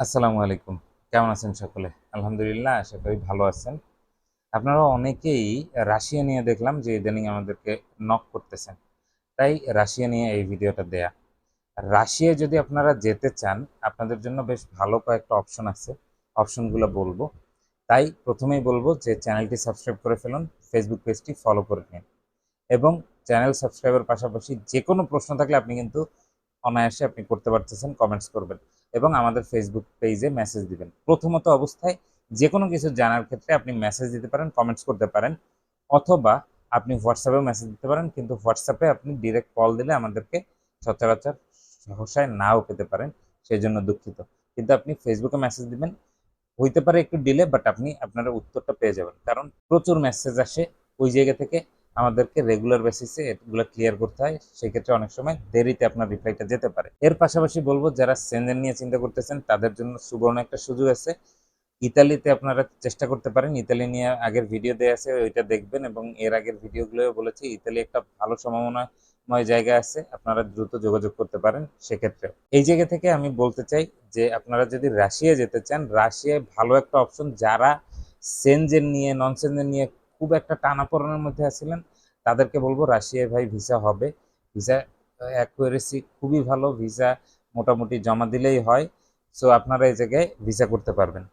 আসসালামু আলাইকুম। কেমন আছেন সকলে? আলহামদুলিল্লাহ, আশা করি ভালো আছেন। আপনারা অনেকেই রাশিয়া নিয়ে দেখলাম যে ইদানিং আমাদেরকে নক করতেছেন। তাই রাশিয়া নিয়ে এই ভিডিওটা দেয়া। রাশিয়ায় যদি আপনারা যেতে চান, আপনাদের জন্য বেশ ভালো কয়েকটা অপশন আছে। অপশনগুলো বলব। তাই প্রথমেই বলব যে চ্যানেলটি সাবস্ক্রাইব করে ফেলুন ফেসবুক পেজটি ফলো করে নিন। এবং চ্যানেল সাবস্ক্রাইবের পাশাপাশি যে কোনো প্রশ্ন থাকলে আপনি কিন্তু অনায়াসে আপনি করতে পারতেছেন কমেন্টস করবেন এবং আমাদের ফেসবুক পেজে মেসেজ দিবেন। প্রথমত অবস্থায় যে কোনো কিছু জানার ক্ষেত্রে আপনি মেসেজ দিতে পারেন কমেন্টস করতে পারেন অথবা আপনি হোয়াটসঅ্যাপেও মেসেজ দিতে পারেন, কিন্তু হোয়াটসঅ্যাপে আপনি ডিরেক্ট কল দিলে আমাদেরকে সচরাচর সহসায় নাও পেতে পারেন সেই জন্য দুঃখিত। কিন্তু আপনি ফেসবুকে মেসেজ দিবেন, হইতে পারে একটু ডিলে বাট আপনি আপনার উত্তরটা পেয়ে যাবেন। কারণ প্রচুর মেসেজ আসে ওই জায়গা থেকে আমাদেরকে রেগুলার বেসিসে এগুলো ক্লিয়ার করতে হয়। সেক্ষেত্রে অনেক সময় দেরিতে আপনার রিপ্লাইটা যেতে পারে। এর পাশাপাশি বলব, যারা সেনজেন নিয়ে চিন্তা করতেছেন, তাদের জন্য সুবর্ণ একটা সুযোগ আছে। ইতালিতে আপনারা চেষ্টা করতে পারেন। ইতালি নিয়ে আগের ভিডিও দেওয়া আছে, ওইটা দেখবেন এবং এর আগের ভিডিওগুলোও বলেছি, ইতালি একটা ভালো সম্ভাবনাময় জায়গা আছে। আপনারা দ্রুত যোগাযোগ করতে পারেন সেক্ষেত্রে এই জায়গা থেকে আমি বলতে চাই যে, আপনারা যদি রাশিয়া যেতে চান, রাশিয়ায় ভালো একটা অপশন যারা সেনজেন নিয়ে নন সেনজেন নিয়ে খুব একটা টানাপোড়েনের মধ্যে আছিলেন। তাদেরকে বলব রাশিয়ায় ভাই ভিসা হবে। ভিসা অ্যাকুয়ারেসি খুবই ভালো। ভিসা মোটামুটি জমা দিলেই হয়। সো আপনারা এই জায়গায় ভিসা করতে পারবেন।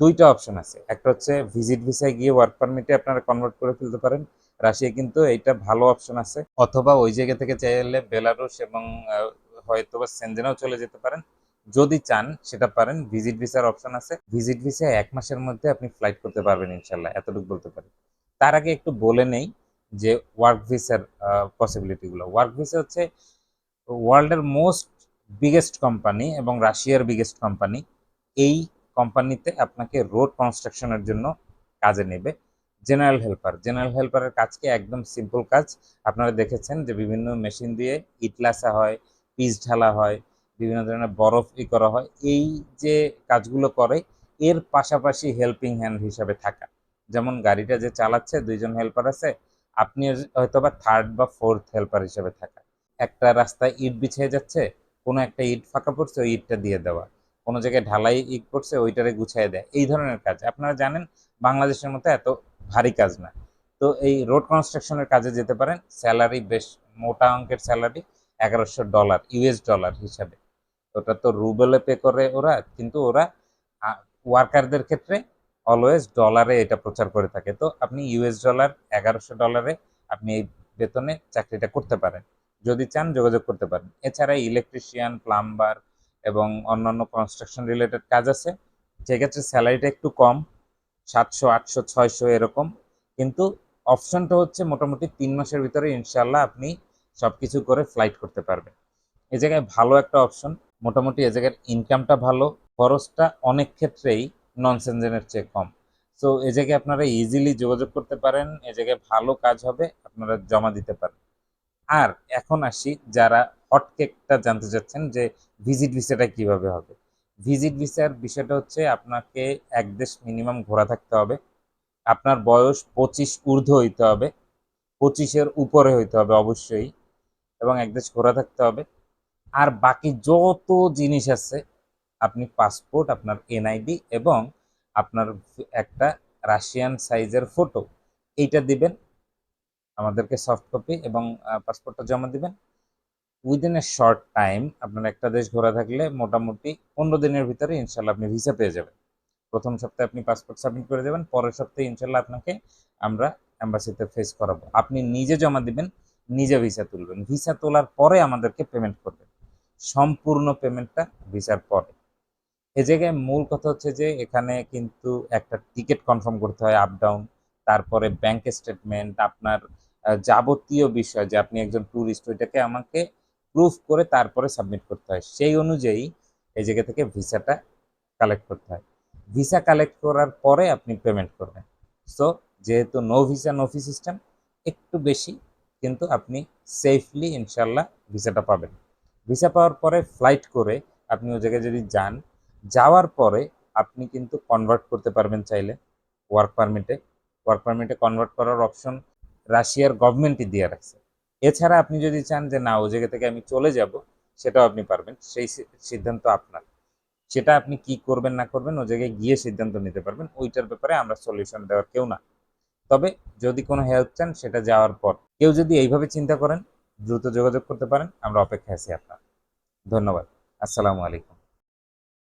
দুইটা অপশন আছে। একটা হচ্ছে ভিজিট ভিসায় গিয়ে ওয়ার্ক পারমিটে আপনারা কনভার্ট করে ফেলতে পারেন। রাশিয়া কিন্তু এইটা ভালো অপশন আছে। অথবা ওই জায়গা থেকে চাইলে বেলারুস এবং হয়তো বা সেনজেনেও চলে যেতে পারেন। যদি চান, সেটা পারেন। ভিজিট ভিসার অপশন আছে। ভিজিট ভিসায় এক মাসের মধ্যে আপনি ফ্লাইট করতে পারবেন ইনশাল্লাহ এতটুকু বলতে পারি। তার আগে একটু বলে নেই যে ওয়ার্ক ভিসার পসিবিলিটিগুলো ওয়ার্ক ভিসা হচ্ছে ওয়ার্ল্ডের মোস্ট বিগেস্ট কোম্পানি এবং রাশিয়ার বিগেস্ট কোম্পানি এই কোম্পানিতে আপনাকে রোড কনস্ট্রাকশনের জন্য কাজে নেবে। জেনারেল হেল্পার জেনারেল হেল্পারের কাজকে একদম সিম্পল কাজ। আপনারা দেখেছেন যে বিভিন্ন মেশিন দিয়ে ইট লাসা হয়, পিচ ঢালা হয়, বিভিন্ন ধরনের বরফ ই করা হয়। এই যে কাজগুলো করে, এর পাশাপাশি হেল্পিং হ্যান্ড হিসাবে থাকা। যেমন গাড়িটা যে চালাচ্ছে, দুইজন হেল্পার আছে আপনি হয়তো বা থার্ড বা ফোর্থ হেল্পার হিসেবে থাকা। একটা রাস্তায় ইট বিছিয়ে যাচ্ছে, কোনো একটা ইট ফাঁকা পড়ছে, ওই ইটটা দিয়ে দেওয়া। কোনো জায়গায় ঢালাই ইট পড়ছে, ওইটারে গুছিয়ে দেয়। এই ধরনের কাজ। আপনারা জানেন, বাংলাদেশের মতো এত ভারী কাজ না। তো এই রোড কনস্ট্রাকশনের কাজে যেতে পারেন স্যালারি বেশ মোটা অঙ্কের স্যালারি এগারোশো ডলার ইউএস ডলার হিসাবে। ওটা তো রুবেলে পে করে ওরা, কিন্তু ওরা ওয়ার্কারদের ক্ষেত্রে অলওয়েজ ডলারে এটা প্রচার করে থাকে। তো আপনি ইউএস ডলার এগারোশো ডলারে আপনি এই বেতনে চাকরিটা করতে পারেন। যদি চান যোগাযোগ করতে পারেন। এছাড়া ইলেকট্রিশিয়ান প্লাম্বার এবং অন্যান্য কনস্ট্রাকশন রিলেটেড কাজ আছে। সেক্ষেত্রে স্যালারিটা একটু কম, সাতশো, আটশো, ছয়শো এরকম। কিন্তু অপশনটা হচ্ছে মোটামুটি তিন মাসের ভিতরে ইনশাল্লাহ আপনি সব কিছু করে ফ্লাইট করতে পারবেন। এ জায়গায় ভালো একটা অপশন মোটামুটি এ জায়গার ইনকামটা ভালো। খরচটা অনেক ক্ষেত্রেই নন সেনজেনের চেয়ে কম। সো এ জায়গায় আপনারা ইজিলি যোগাযোগ করতে পারেন, এ জায়গায় ভালো কাজ হবে, আপনারা জমা দিতে পারেন আর এখন আসি যারা হট কেকটা জানতে চাচ্ছেন যে ভিজিট ভিসাটা কীভাবে হবে। ভিজিট ভিসার বিষয়টা হচ্ছে আপনাকে এক দেশ মিনিমাম ঘোরা থাকতে হবে। আপনার বয়স পঁচিশ ঊর্ধ্ব হইতে হবে, পঁচিশের উপরে হইতে হবে অবশ্যই, এবং এক দেশ ঘোরা থাকতে হবে। আর বাকি যত জিনিস আছে আপনি পাসপোর্ট আপনার এনআইডি এবং আপনার একটা রাশিয়ান সাইজের ফটো এইটা দিবেন, আমাদেরকে সফট কপি এবং পাসপোর্টটা জমা দিবেন। উইদিন এ শর্ট টাইম আপনার একটা দেশ ঘোরা থাকলে মোটামুটি পনেরো দিনের ভিতরে ইনশাল্লাহ আপনি ভিসা পেয়ে যাবেন। প্রথম সপ্তাহে আপনি পাসপোর্ট সাবমিট করে দেবেন, পরের সপ্তাহে ইনশাল্লাহ আপনাকে আমরা অ্যাম্বাসিতে ফেস করাবো। আপনি নিজে জমা দিবেন, নিজে ভিসা তুলবেন। ভিসা তোলার পরে আমাদেরকে পেমেন্ট করবেন। সম্পূর্ণ পেমেন্টটা ভিসার পরে। এ জায়গায় মূল কথা হচ্ছে যে এখানে কিন্তু একটা টিকিট কনফার্ম করতে হয় আপ ডাউন তারপরে ব্যাংক স্টেটমেন্ট আপনার যাবতীয় বিষয় যে আপনি একজন ট্যুরিস্ট ওইটাকে আমাকে প্রুফ করে তারপরে সাবমিট করতে হয়। সেই অনুযায়ী এই জায়গা থেকে ভিসাটা কালেক্ট করতে হয়। ভিসা কালেক্ট করার পরে আপনি পেমেন্ট করবেন। সো যেহেতু no visa no fee system একটু বেশি, কিন্তু আপনি সেফলি ইনশাল্লাহ ভিসাটা পাবেন। ভিসা পাওয়ার পরে ফ্লাইট করে আপনি ওই জায়গায় যদি যান যাওয়ার পরে আপনি কিন্তু কনভার্ট করতে পারবেন চাইলে ওয়ার্ক পারমিটে ওয়ার্ক পারমিটে কনভার্ট করার অপশন রাশিয়ার গভর্নমেন্টই দিয়ে রাখছে। এছাড়া আপনি যদি চান যে, না, ও জায়গা থেকে আমি চলে যাব, সেটাও আপনি পারবেন। সেই সিদ্ধান্ত আপনার। সেটা আপনি কি করবেন, না করবেন, ও জায়গায় গিয়ে সিদ্ধান্ত নিতে পারবেন। ওইটার ব্যাপারে আমরা সলিউশন দেওয়ার কেউ না। তবে যদি কোনো হেল্প চান, সেটা যাওয়ার পর কেউ যদি এইভাবে চিন্তা করেন, দ্রুত যোগাযোগ করতে পারেন, আমরা অপেক্ষায় আছি আপনার। ধন্যবাদ। আসসালামু আলাইকুম।